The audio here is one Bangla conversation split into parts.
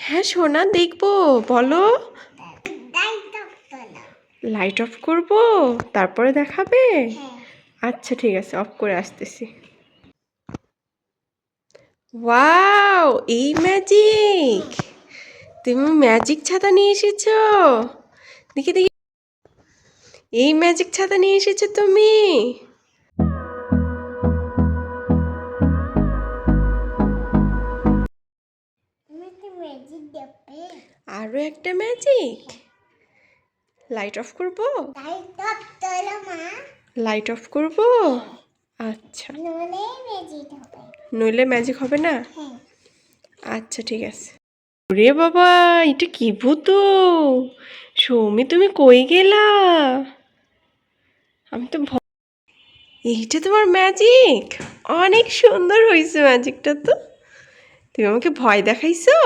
হ্যাঁ সোনা দেখব বলো। লাইট অফ করব তারপরে দেখাবে? হ্যাঁ। আচ্ছা ঠিক আছে অফ করে আসতেছি। ওয়াও এই ম্যাজিক তুমি ম্যাজিক ছাতা নিয়ে এসেছ? দেখি দেখি। এই ম্যাজিক ছাতা নিয়ে এসেছ তুমি? আরও একটা ম্যাজিক লাইট অফ করব? লাইট অফ করব? আচ্ছা। নলে ম্যাজিক হবে। নইলে ম্যাজিক হবে না? হ্যাঁ। আচ্ছা ঠিক আছে। ওরে বাবা এটা কি ভূত? সৌমি তুমি কই গেলা? আমি তো এইটা তোমার ম্যাজিক অনেক সুন্দর হয়েছে ম্যাজিকটা তো। তুমি আমাকে ভয় দেখাইছো?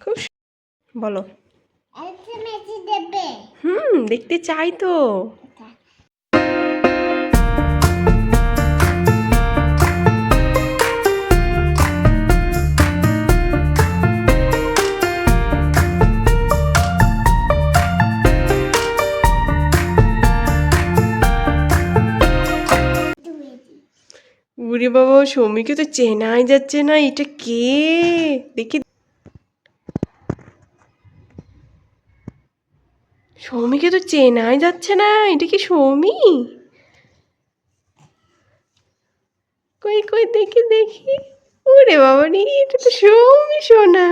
খুব বলো। হুম দেখতে চাই তো। উরে বাবা, সৌমিকে তো চেনাই যাচ্ছে না, এটা কে? দেখি। সৌমিকে তো চেনাই যাচ্ছে না, এটা কি সৌমি? কই কই, দেখি দেখি। ওরে বাবা রে এটা তো সৌমি সোনা।